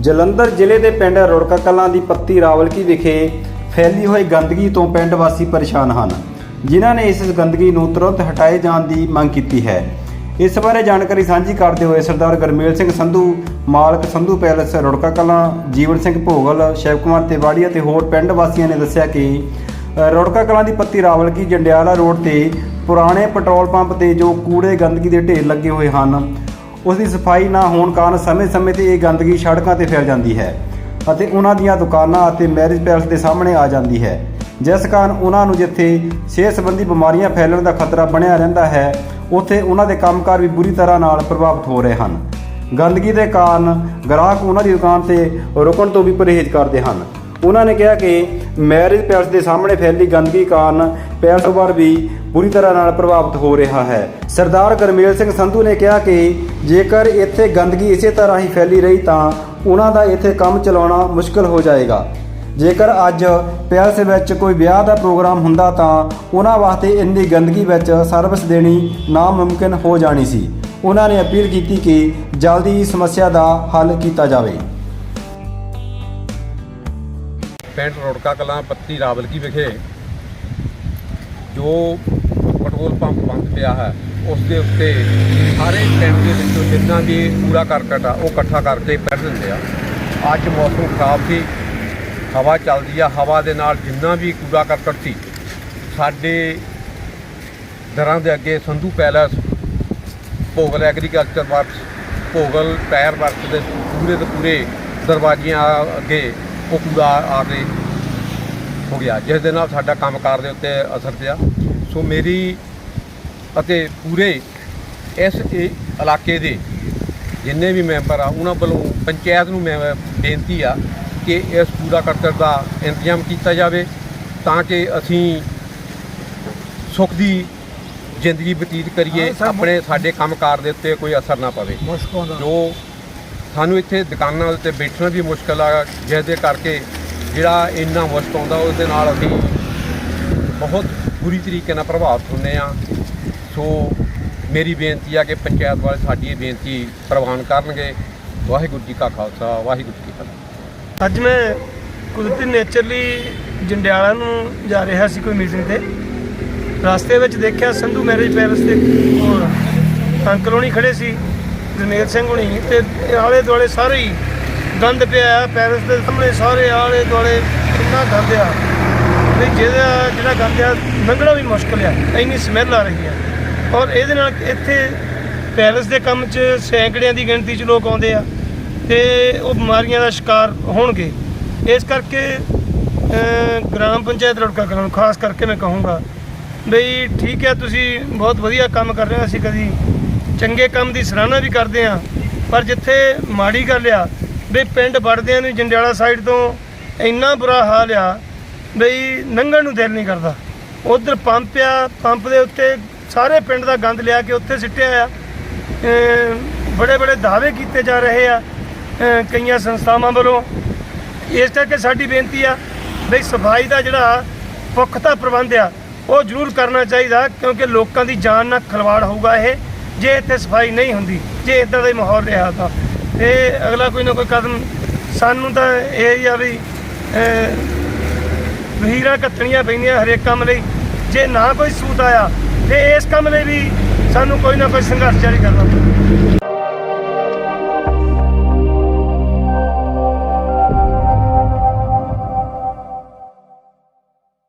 ਜਲੰਧਰ ਜ਼ਿਲ੍ਹੇ ਦੇ ਪਿੰਡ ਰੁੜਕਾ ਕਲਾਂ ਦੀ ਪੱਤੀ ਰਾਵਲਕੀ ਵਿਖੇ ਫੈਲੀ ਹੋਈ ਗੰਦਗੀ ਤੋਂ ਪਿੰਡ ਵਾਸੀ ਪਰੇਸ਼ਾਨ ਹਨ, ਜਿਨ੍ਹਾਂ ਨੇ ਇਸ ਗੰਦਗੀ ਨੂੰ ਤੁਰੰਤ ਹਟਾਏ ਜਾਣ ਦੀ ਮੰਗ ਕੀਤੀ ਹੈ। ਇਸ ਬਾਰੇ ਜਾਣਕਾਰੀ ਸਾਂਝੀ ਕਰਦੇ ਹੋਏ ਸਰਦਾਰ ਗਰਮੇਲ ਸਿੰਘ ਸੰਧੂ, ਮਾਲਕ ਸੰਧੂ ਪੈਲਸ ਰੁੜਕਾ ਕਲਾਂ, ਜੀਵਨ ਸਿੰਘ ਭੋਗਲ, ਸ਼ਿਵ ਕੁਮਾਰ ਤਿਵਾੜੀ ਅਤੇ ਹੋਰ ਪਿੰਡ ਵਾਸੀਆਂ ਨੇ ਦੱਸਿਆ ਕਿ ਰੁੜਕਾ ਕਲਾਂ ਦੀ ਪੱਤੀ ਰਾਵਲਕੀ ਜੰਡਿਆਲਾ ਰੋਡ ਤੇ ਪੁਰਾਣੇ ਪੈਟਰੋਲ ਪੰਪ ਤੇ ਜੋ ਕੂੜੇ ਗੰਦਗੀ ਦੇ ਢੇਰ ਲੱਗੇ ਹੋਏ ਹਨ ਉਸ ਦੀ ਸਫ਼ਾਈ ਨਾ ਹੋਣ ਕਾਰਨ ਸਮੇਂ-ਸਮੇਂ ਤੇ ਇਹ ਗੰਦਗੀ ਸੜਕਾਂ ਤੇ ਫੈਲ ਜਾਂਦੀ ਹੈ ਅਤੇ ਉਹਨਾਂ ਦੀਆਂ ਦੁਕਾਨਾਂ ਅਤੇ ਮੈਰਿਜ ਪੈਲਸ ਦੇ ਸਾਹਮਣੇ ਆ ਜਾਂਦੀ ਹੈ। ਜਿਸ ਕਾਰਨ ਉਹਨਾਂ ਨੂੰ ਜਿੱਥੇ ਸਿਹਤ ਸੰਬੰਧੀ ਬਿਮਾਰੀਆਂ ਫੈਲਣ ਦਾ ਖਤਰਾ ਬਣਿਆ ਰਹਿੰਦਾ ਹੈ, ਉੱਥੇ ਉਹਨਾਂ ਦੇ ਕੰਮਕਾਰ ਵੀ ਬੁਰੀ ਤਰ੍ਹਾਂ ਨਾਲ ਪ੍ਰਭਾਵਿਤ ਹੋ ਰਹੇ ਹਨ। ਗੰਦਗੀ ਦੇ ਕਾਰਨ ਗ੍ਰਾਹਕ ਉਹਨਾਂ ਦੀ ਦੁਕਾਨ ਤੇ ਰੁਕਣ ਤੋਂ ਵੀ ਪਰਹੇਜ਼ ਕਰਦੇ ਹਨ। ਉਹਨਾਂ ਨੇ ਕਿਹਾ ਕਿ ਮੈਰਿਜ ਪੈਲਸ ਦੇ ਸਾਹਮਣੇ ਫੈਲੀ ਗੰਦਗੀ ਕਾਰਨ ਪੈਲਸ ਬਾਰ ਵੀ ਬੁਰੀ ਤਰ੍ਹਾਂ ਨਾਲ ਪ੍ਰਭਾਵਿਤ ਹੋ ਰਿਹਾ ਹੈ। ਸਰਦਾਰ ਗਰਮੇਲ ਸਿੰਘ ਸੰਧੂ ਨੇ ਕਿਹਾ ਕਿ ਜੇਕਰ ਇੱਥੇ ਗੰਦਗੀ ਇਸੇ ਤਰ੍ਹਾਂ ਹੀ ਫੈਲੀ ਰਹੀ ਤਾਂ ਉਹਨਾਂ ਦਾ ਇੱਥੇ ਕੰਮ ਚਲਾਉਣਾ ਮੁਸ਼ਕਲ ਹੋ ਜਾਏਗਾ। ਜੇਕਰ ਅੱਜ ਪੈਲਸ ਵਿੱਚ ਕੋਈ ਵਿਆਹ ਦਾ ਪ੍ਰੋਗਰਾਮ ਹੁੰਦਾ ਤਾਂ ਉਹਨਾਂ ਵਾਸਤੇ ਇੰਨੀ ਗੰਦਗੀ ਵਿੱਚ ਸਰਵਿਸ ਦੇਣੀ ਨਾਮੁਮਕਿਨ ਹੋ ਜਾਣੀ ਸੀ। ਉਹਨਾਂ ਨੇ ਅਪੀਲ ਕੀਤੀ ਕਿ ਜਲਦੀ ਇਸ ਸਮੱਸਿਆ ਦਾ ਹੱਲ ਕੀਤਾ ਜਾਵੇ। ਪਿੰਡ ਰੋੜਕਾ ਕਲਾਂ ਪੱਤੀ ਰਾਵਲਕੀ ਵਿਖੇ ਜੋ ਪੈਟਰੋਲ ਪੰਪ ਬੰਦ ਪਿਆ ਹੈ, ਉਸ ਦੇ ਉੱਤੇ ਸਾਰੇ ਪਿੰਡ ਦੇ ਵਿੱਚੋਂ ਜਿੰਨਾ ਵੀ ਕੂੜਾ ਕਰਕਟ ਆ, ਉਹ ਇਕੱਠਾ ਕਰਕੇ ਕੱਢ ਦਿੰਦੇ ਆ। ਅੱਜ ਮੌਸਮ ਖਰਾਬ ਸੀ, ਹਵਾ ਚੱਲਦੀ ਆ, ਹਵਾ ਦੇ ਨਾਲ ਜਿੰਨਾ ਵੀ ਕੂੜਾ ਕਰਕਟ ਸੀ, ਸਾਡੇ ਦਰਾਂ ਦੇ ਅੱਗੇ Sandhu palace, Bhogal agriculture works, Bhogal tyre works ਦੇ ਪੂਰੇ ਦੇ ਪੂਰੇ ਦਰਵਾਜ਼ਿਆਂ ਅੱਗੇ ਉਹ ਕੂੜਾ ਆ ਕੇ ਹੋ ਗਿਆ ਜਿਸ ਦੇ ਨਾਲ ਸਾਡਾ ਕੰਮਕਾਰ ਦੇ ਉੱਤੇ ਅਸਰ ਪਿਆ। ਸੋ ਮੇਰੀ ਅਤੇ ਪੂਰੇ ਇਸ ਇਲਾਕੇ ਦੇ ਜਿੰਨੇ ਵੀ ਮੈਂਬਰ ਆ ਉਹਨਾਂ ਵੱਲੋਂ ਪੰਚਾਇਤ ਨੂੰ ਮੈਂ ਬੇਨਤੀ ਆ ਕਿ ਇਸ ਕੂੜਾ ਕਰਕਟ ਦਾ ਇੰਤਜ਼ਾਮ ਕੀਤਾ ਜਾਵੇ ਤਾਂ ਕਿ ਅਸੀਂ ਸੁੱਖ ਦੀ ਜ਼ਿੰਦਗੀ ਬਤੀਤ ਕਰੀਏ ਆਪਣੇ ਸਾਡੇ ਕੰਮਕਾਰ ਦੇ ਉੱਤੇ ਕੋਈ ਅਸਰ ਨਾ ਪਵੇ। ਜੋ ਸਾਨੂੰ ਇੱਥੇ ਦੁਕਾਨਾਂ ਉੱਤੇ ਬੈਠਣਾ ਵੀ ਮੁਸ਼ਕਲ ਆ, ਜਿਹਦੇ ਕਰਕੇ ਜਿਹੜਾ ਇੰਨਾ ਮੁਸ਼ਕ ਆਉਂਦਾ ਉਸ ਦੇ ਨਾਲ ਅਸੀਂ ਬਹੁਤ ਬੁਰੀ ਤਰੀਕੇ ਨਾਲ ਪ੍ਰਭਾਵਿਤ ਹੁੰਦੇ ਆ ਸੋ ਮੇਰੀ ਬੇਨਤੀ ਆ ਕਿ ਪੰਚਾਇਤ ਵਾਲੇ ਸਾਡੀ ਇਹ ਬੇਨਤੀ ਪ੍ਰਵਾਨ ਕਰਨਗੇ। ਵਾਹਿਗੁਰੂ ਜੀ ਕਾ ਖਾਲਸਾ, ਵਾਹਿਗੁਰੂ ਜੀ ਕੀ ਫਤਿਹ। ਅੱਜ ਮੈਂ ਕੁਦਰਤੀ ਨੇਚਰਲੀ ਜੰਡਿਆਲਾ ਨੂੰ ਜਾ ਰਿਹਾ ਸੀ ਕੋਈ ਮੀਟਿੰਗ ਤੇ। ਰਸਤੇ ਵਿੱਚ ਦੇਖਿਆ ਸੰਧੂ ਮੈਰਿਜ ਪੈਲਸ 'ਤੇ ਕੋਲ ਅੰਕਲ ਹੋਣੀ ਖੜੇ ਸੀ। ਜਨੇਰ ਸਿੰਘ ਹੋਣੀ ਤੇ ਆਲੇ ਦੁਆਲੇ ਸਾਰੇ ਹੀ ਗੰਦ ਪਿਆ ਆ ਦੇ ਸਾਹਮਣੇ ਸਾਰੇ ਆਲੇ ਦੁਆਲੇ ਇੰਨਾ ਗੰਦ ਆ। ਵੀ ਜਿਹਦਾ, ਜਿਹੜਾ ਗੰਦ ਆ, ਲੰਘਣਾ ਵੀ ਮੁਸ਼ਕਲ ਆ, ਇੰਨੀ ਸਮੈਲ ਆ ਰਹੀ ਆ। ਔਰ ਇਹਦੇ ਨਾਲ ਇੱਥੇ ਪੈਲਸ ਦੇ ਕੰਮ 'ਚ ਸੈਂਕੜਿਆਂ ਦੀ ਗਿਣਤੀ 'ਚ ਲੋਕ ਆਉਂਦੇ ਆ ਤੇ ਉਹ ਬਿਮਾਰੀਆਂ ਦਾ ਸ਼ਿਕਾਰ ਹੋਣਗੇ। ਇਸ ਕਰਕੇ ਗ੍ਰਾਮ ਪੰਚਾਇਤ ਰੜਕਾ ਕਰਨ ਨੂੰ ਖਾਸ ਕਰਕੇ ਮੈਂ ਕਹੂੰਗਾ, ਬਈ ਠੀਕ ਹੈ ਤੁਸੀਂ ਬਹੁਤ ਵਧੀਆ ਕੰਮ ਕਰ ਰਹੇ ਹੋ, ਅਸੀਂ ਕਦੀ ਚੰਗੇ ਕੰਮ ਦੀ ਸਰਾਹਨਾ ਵੀ ਕਰਦੇ ਆ ਪਰ ਜਿੱਥੇ ਮਾੜੀ ਗੱਲ ਆ ਵੀ ਪਿੰਡ ਵੜਦਿਆਂ ਨੂੰ ਜੰਡਿਆਲਾ ਸਾਈਡ ਤੋਂ ਇੰਨਾ ਬੁਰਾ ਹਾਲ ਆ, ਬਈ ਨੰਗਣ ਨੂੰ ਦਿਲ ਨਹੀਂ ਕਰਦਾ। ਉਧਰ ਪੰਪ ਆ, ਪੰਪ ਦੇ ਉੱਤੇ ਸਾਰੇ ਪਿੰਡ ਦਾ ਗੰਦ ਲਿਆ ਕੇ ਉੱਥੇ ਸਿੱਟਿਆ ਆ। ਬੜੇ ਬੜੇ ਦਾਅਵੇ ਕੀਤੇ ਜਾ ਰਹੇ ਆ ਕਈਆਂ ਸੰਸਥਾਵਾਂ ਵੱਲੋਂ। ਇਸ ਕਰਕੇ ਸਾਡੀ ਬੇਨਤੀ ਆ, ਬਈ ਸਫ਼ਾਈ ਦਾ ਜਿਹੜਾ ਪੁਖਤਾ ਪ੍ਰਬੰਧ ਆ, ਉਹ ਜ਼ਰੂਰ ਕਰਨਾ ਚਾਹੀਦਾ, ਕਿਉਂਕਿ ਲੋਕਾਂ ਦੀ ਜਾਨ ਨਾਲ ਖਲਵਾੜ ਹੋਊਗਾ ਇਹ। ਜੇ ਇੱਥੇ ਸਫ਼ਾਈ ਨਹੀਂ ਹੁੰਦੀ, ਜੇ ਇਦਾਂ ਦਾ ਹੀ ਮਾਹੌਲ ਰਿਹਾ ਤਾਂ। ਤੇ ਅਗਲਾ ਕੋਈ ਨਾ ਕੋਈ ਕਦਮ, ਸਾਨੂੰ ਤਾਂ ਇਹ ਹੀ ਆ ਵੀ ਵਹੀਰਾਂ ਕੱਤਣੀਆਂ ਪੈਂਦੀਆਂ ਹਰੇਕ ਕੰਮ ਲਈ। ਜੇ ਨਾ ਕੋਈ ਸੂਤ ਆਇਆ, ਤੇ ਇਸ ਕੰਮ ਲਈ ਵੀ ਸਾਨੂੰ ਕੋਈ ਨਾ ਕੋਈ ਸੰਘਰਸ਼ ਜਾਰੀ ਕਰਨਾ। ਪਊ